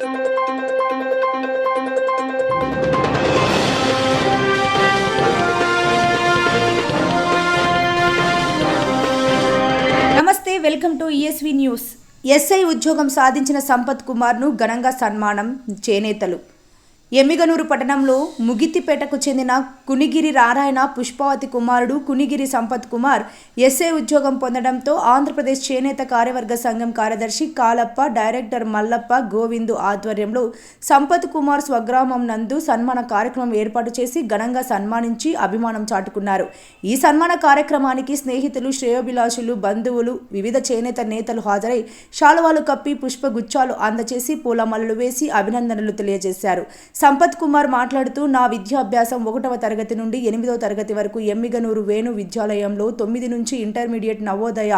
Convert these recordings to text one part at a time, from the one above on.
నమస్తే welcome to ESV news SI ఉద్యోగం సాధించిన సంపత్ కుమార్ను ఘనంగా సన్మానం చేనేతలు. ఎమ్మిగనూరు పట్టణంలో ముగితిపేటకు చెందిన కునిగిరి నారాయణ పుష్పావతి కుమారుడు కునిగిరి సంపత్ కుమార్ ఎస్ఏ ఉద్యోగం పొందడంతో ఆంధ్రప్రదేశ్ చేనేత కార్యవర్గ సంఘం కార్యదర్శి కాలప్ప డైరెక్టర్ మల్లప్ప గోవిందు ఆధ్వర్యంలో సంపత్ కుమార్ స్వగ్రామం నందు సన్మాన కార్యక్రమం ఏర్పాటు చేసి ఘనంగా సన్మానించి అభిమానం చాటుకున్నారు. ఈ సన్మాన కార్యక్రమానికి స్నేహితులు శ్రేయోభిలాషులు బంధువులు వివిధ చేనేత నేతలు హాజరై శాలువాలు కప్పి పుష్పగుచ్చాలు అందచేసి పూలమల్లలు వేసి అభినందనలు తెలియజేశారు. సంపత్ కుమార్ మాట్లాడుతూ నా విద్యాభ్యాసం ఒకటవ తరగతి నుండి ఎనిమిదవ తరగతి వరకు ఎమ్మిగనూరు వేణు విద్యాలయంలో తొమ్మిది నుంచి ఇంటర్మీడియట్ నవోదయ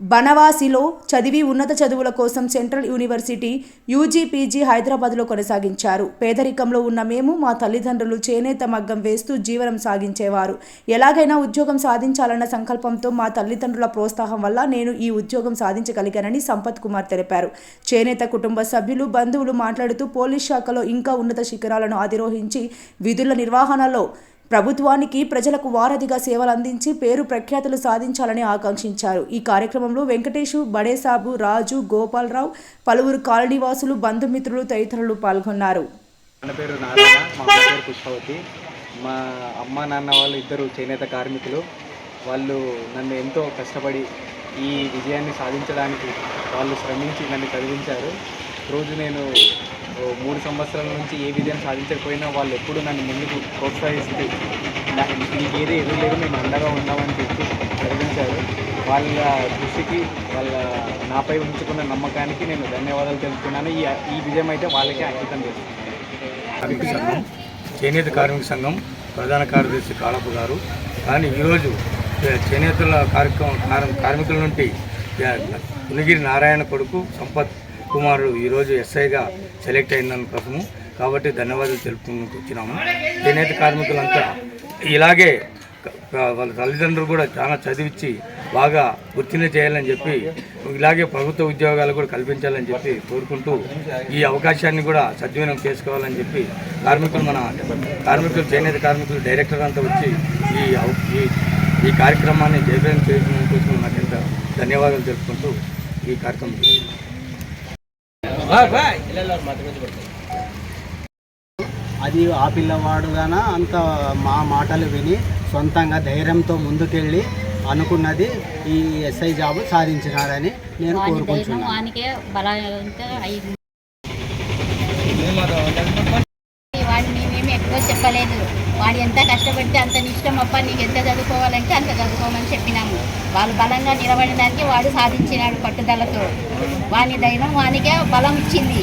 బనవాసిలో చదివి ఉన్నత చదువుల కోసం సెంట్రల్ యూనివర్సిటీ యూజీ పీజీ హైదరాబాద్లో కొనసాగించారు. పేదరికంలో ఉన్న మేము మా తల్లిదండ్రులు చేనేత మగ్గం వేస్తూ జీవనం సాగించేవారు. ఎలాగైనా ఉద్యోగం సాధించాలన్న సంకల్పంతో మా తల్లిదండ్రుల ప్రోత్సాహం వల్ల నేను ఈ ఉద్యోగం సాధించగలిగానని సంపత్ కుమార్ తెలిపారు. చేనేత కుటుంబ సభ్యులు బంధువులు మాట్లాడుతూ పోలీస్ శాఖలో ఇంకా ఉన్నత శిఖరాలను అధిరోహించి విధుల నిర్వహణలో ప్రభుత్వానికి ప్రజలకు వారధిగా సేవలు అందించి పేరు ప్రఖ్యాతులు సాధించాలని ఆకాంక్షించారు. ఈ కార్యక్రమంలో వెంకటేషు బడేసాబు రాజు గోపాలరావు పలువురు కాలనీవాసులు బంధుమిత్రులు తదితరులు పాల్గొన్నారు. నా పేరు నారాయణ మా అమ్మ పేరు పుష్పవతి. మా అమ్మ నాన్న వాళ్ళు ఇద్దరు చేనేత కార్మికులు. వాళ్ళు నన్ను ఎంతో కష్టపడి ఈ విజయాన్ని సాధించడానికి వాళ్ళు శ్రమించి నన్ను చదివించారు. రోజు నేను మూడు సంవత్సరాల నుంచి ఏ విజయం సాధించకపోయినా వాళ్ళు ఎప్పుడూ నన్ను ముందుకు ప్రోత్సహిస్తూ నాకు నీకు ఏది ఎదురు లేదు మేము అండగా ఉన్నామని చెప్పి చదివించారు వాళ్ళ కృషికి వాళ్ళ నాపై ఉంచుకున్న నమ్మకానికి నేను ధన్యవాదాలు తెలుపుతున్నాను. ఈ ఈ విజయం అయితే వాళ్ళకే అంకితం చేస్తున్నాను కార్మిక సంఘం చేనేత కార్మిక సంఘం ప్రధాన కార్యదర్శి కాళపు గారు. కానీ ఈరోజు చేనేతల కార్యక్రమం కార్మికుల నుండి ఏ, నారాయణ కొడుకు సంపత్ కుమారుడు ఈరోజు ఎస్ఐగా సెలెక్ట్ అయిందని కోసము కాబట్టి ధన్యవాదాలు తెలుపుకుంటూ వచ్చినాము చేనేత కార్మికులంతా ఇలాగే వాళ్ళ తల్లిదండ్రులు కూడా చాలా చదివించి బాగా గుర్తింపు చేయాలని చెప్పి ఇలాగే ప్రభుత్వ ఉద్యోగాలు కూడా కల్పించాలని చెప్పి కోరుకుంటూ ఈ అవకాశాన్ని కూడా సద్వినియోగం చేసుకోవాలని చెప్పి కార్మికులు మన కార్మికులు చేనేత కార్మికులు డైరెక్టర్ అంతా వచ్చి ఈ ఈ ఈ కార్యక్రమాన్ని జయప్రదం చేసినందుకు నాకు ఎంత ధన్యవాదాలు తెలుపుకుంటూ ఈ కార్యక్రమం అది ఆ పిల్లవాడుగాన అంత మా మాటలు విని సొంతంగా ధైర్యంతో ముందుకెళ్ళి అనుకున్నది ఈ ఎస్ఐ జాబ్ సాధించినాడని నేను కోరుకుంటున్నాను. మేమేమి చెప్పలేదు. వాడు ఎంత కష్టపడితే అంత ఇష్టం అప్ప నీకు ఎంత చదువుకోవాలంటే అంత చదువుకోమని చెప్పినాము. వాళ్ళు బలంగా నిలబడడానికి వాడు సాధించినాడు పట్టుదలతో. వాని దైవం వానికే బలం ఇచ్చింది.